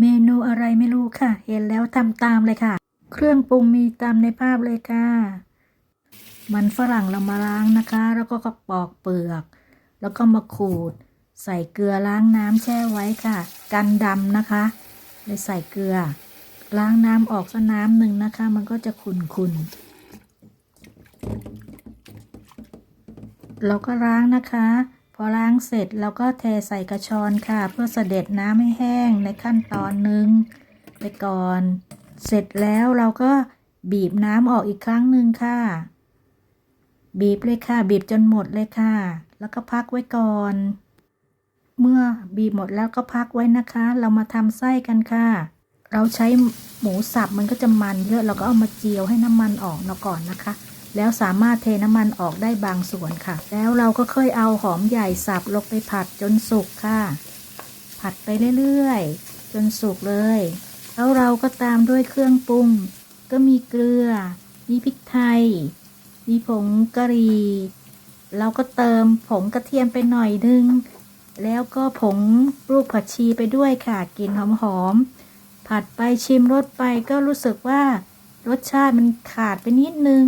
เมนูอะไรไม่รู้ค่ะ เห็นแล้วทำตามเลยค่ะ เครื่องปรุงมีตามในภาพเลยค่ะ มันฝรั่งเรามาล้างนะคะ แล้วก็กระปอกเปลือก แล้วก็มาขูด ใส่เกลือล้างน้ำแช่ไว้ค่ะ กันดำนะคะเลยใส่เกลือ ล้างน้ำออกสักน้ำหนึ่งนะคะ มันก็จะขุ่นๆเราก็ล้างนะคะ อล้างเสร็จเราก็เทใส่กระชอนค่ะ เพื่อเสด็จน้ำให้แห้งในขั้นตอนหนึ่งไปก่อน เสร็จแล้วเราก็บีบน้ำออกอีกครั้งหนึ่งค่ะ บีบเลยค่ะ บีบจนหมดเลยค่ะ แล้วก็พักไว้ก่อน เมื่อบีบหมดแล้วก็พักไว้นะคะ เรามาทำไส้กันค่ะ เราใช้หมูสับมันก็จะมันเยอะเราก็เอามาเจียวให้น้ำมันออกเนาะก่อนนะคะ แล้วสามารถเทน้ำมันออกได้บางส่วนค่ะ แล้วเราก็ค่อยเอาหอมใหญ่สับลงไปผัดจนสุกค่ะ ผัดไปเรื่อยๆ จนสุกเลย แล้วเราก็ตามด้วยเครื่องปรุง ก็มีเกลือ มีพริกไทย มีผงกะหรี่เราก็เติมผงกระเทียมไปหน่อยนึง แล้วก็ผงลูกผักชีไปด้วยค่ะกลิ่นหอมๆผัดไปชิมรสไปก็รู้สึกว่ารสชาติมันขาดไปนิดนึง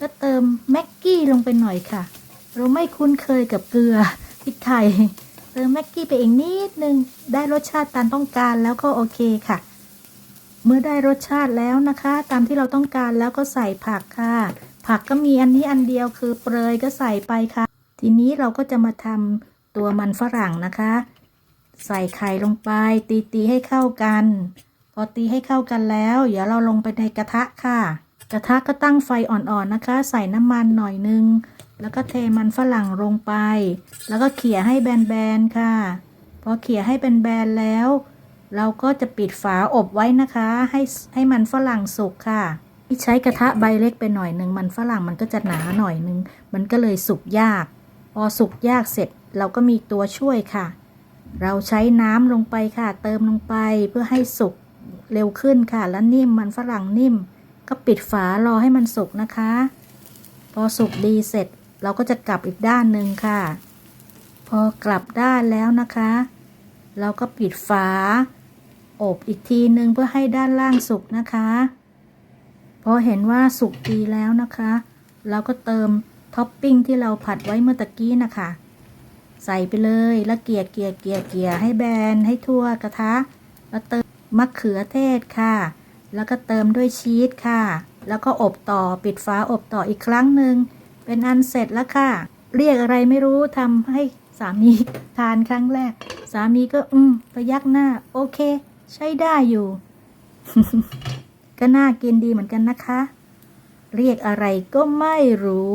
ก็เติมแม็กกี้ลงไปหน่อยค่ะ เราไม่คุ้นเคยกับเกลือพริกไทย เติมแม็กกี้ไปเอีกนิดนึง ได้รสชาติตามต้องการแล้วก็โอเคค่ะ เมื่อได้รสชาติแล้วนะคะ ตามที่เราต้องการแล้วก็ใส่ผักค่ะ ผักก็มีอันนี้อันเดียวคือเปรยก็ใส่ไปค่ะ ทีนี้เราก็จะมาทำตัวมันฝรั่งนะคะ ใส่ไข่ลงไป ตีตีๆให้เข้ากัน พอตีให้เข้ากันแล้ว เดี๋ยวเราลงไปในกระทะค่ะ กระทะก็ตั้งไฟอ่อนๆนะคะ ใส่น้ำมันหน่อยนึง แล้วก็เทมันฝรั่งลงไป แล้วก็เขี่ยให้แบนๆค่ะ พอเขี่ยให้แบนๆแล้ว เราก็จะปิดฝาอบไว้นะคะ ให้ให้มันฝรั่งสุกค่ะที่ใช้กระทะใบเล็กไปหน่อยหนึ่งมันฝรั่งมันก็จะหนาหน่อยนึง มันก็เลยสุกยาก พอสุกยากเสร็จเราก็มีตัวช่วยค่ะ เราใช้น้ำลงไปค่ะ เติมลงไปเพื่อให้สุกเร็วขึ้นค่ะ แล้วนิ่มมันฝรั่งนิ่ม ก็ปิดฝารอให้มันสุกนะคะ พอสุกดีเสร็จเราก็จะกลับอีกด้านหนึ่งค่ะ พอกลับด้านแล้วนะคะ เราก็ปิดฝา อบอีกทีหนึ่งเพื่อให้ด้านล่างสุกนะคะ พอเห็นว่าสุกดีแล้วนะคะ เราก็เติมท็อปปิ้งที่เราผัดไว้เมื่อตะกี้นะคะ ใส่ไปเลยแล้วเกี่ยเกลี่ยเกลี่ยเกลี่ยให้แบนให้ทั่วกระทะแล้วเติมมะเขือเทศค่ะ แล้วก็เติมด้วยชีสค่ะ แล้วก็อบต่อปิดฝาอบต่ออีกครั้งหนึ่ง เป็นอันเสร็จแล้วค่ะ เรียกอะไรไม่รู้ทำให้สามีทานครั้งแรก สามีก็อืมพยักหน้า โอเค ใช้ได้อยู่ ก็น่ากินดีเหมือนกันนะคะ เรียกอะไรก็ไม่รู้